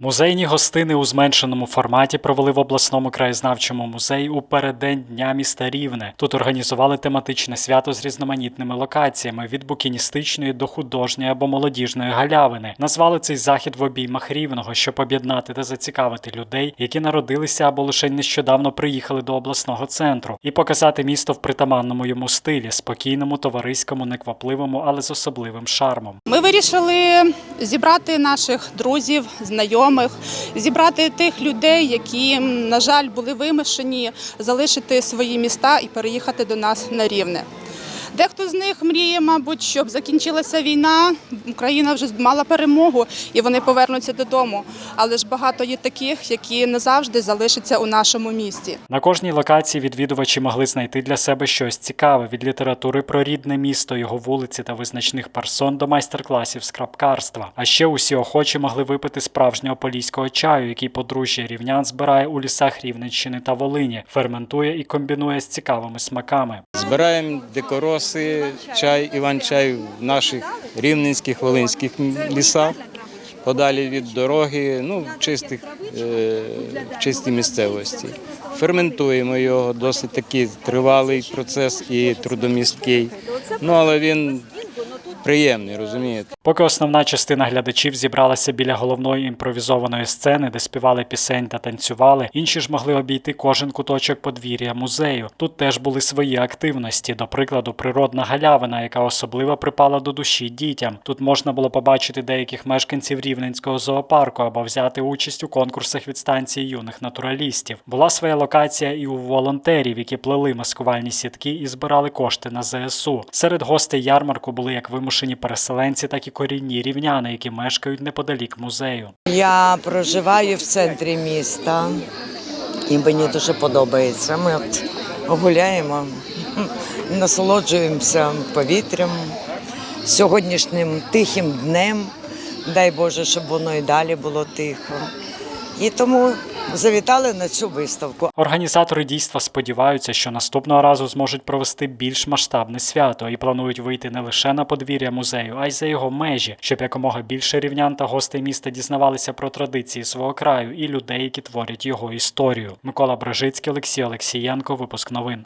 Музейні гостини у зменшеному форматі провели в обласному краєзнавчому музеї у переддень Дня міста Рівне. Тут організували тематичне свято з різноманітними локаціями від букіністичної до художньої або молодіжної галявини. Назвали цей захід в обіймах рівного, щоб об'єднати та зацікавити людей, які народилися або лише нещодавно приїхали до обласного центру, і показати місто в притаманному йому стилі, спокійному, товариському, неквапливому, але з особливим шармом. Ми вирішили зібрати наших друзів, знайомих, зібрати тих людей, які, на жаль, були вимушені залишити свої міста і переїхати до нас на рівне. Дехто з них мріє, мабуть, щоб закінчилася війна, Україна вже мала перемогу і вони повернуться додому. Але ж багато є таких, які назавжди залишаться у нашому місті. На кожній локації відвідувачі могли знайти для себе щось цікаве від літератури про рідне місто, його вулиці та визначних персон до майстер-класів з крапкарства. А ще усі охочі могли випити справжнього поліського чаю, який подружжя рівнян збирає у лісах Рівненщини та Волині, ферментує і комбінує з цікавими смаками. Збираємо дикороси, чай, іван-чай в наших рівненських, волинських лісах, подалі від дороги, ну, в, чистих, е, в чистій місцевості. Ферментуємо його, досить такий тривалий процес і трудомісткий. Ну, але він приємний, розумієте. Поки основна частина глядачів зібралася біля головної імпровізованої сцени, де співали пісень та танцювали, інші ж могли обійти кожен куточок подвір'я музею. Тут теж були свої активності, до прикладу, природна галявина, яка особливо припала до душі дітям. Тут можна було побачити деяких мешканців рівненського зоопарку або взяти участь у конкурсах від станції юних натуралістів. Була своя локація і у волонтерів, які плели маскувальні сітки і збирали кошти на ЗСУ. Серед гостей ярмарку були як вимушені переселенці, так і корінні рівняни, які мешкають неподалік музею. Я проживаю в центрі міста і мені дуже подобається. Ми от гуляємо, насолоджуємося повітрям, сьогоднішнім тихим днем. Дай Боже, щоб воно і далі було тихо. І тому завітали на цю виставку. Організатори дійства сподіваються, що наступного разу зможуть провести більш масштабне свято і планують вийти не лише на подвір'я музею, а й за його межі, щоб якомога більше рівнян та гостей міста дізнавалися про традиції свого краю і людей, які творять його історію. Микола Бражицький, Олексій Олексієнко, випуск новин.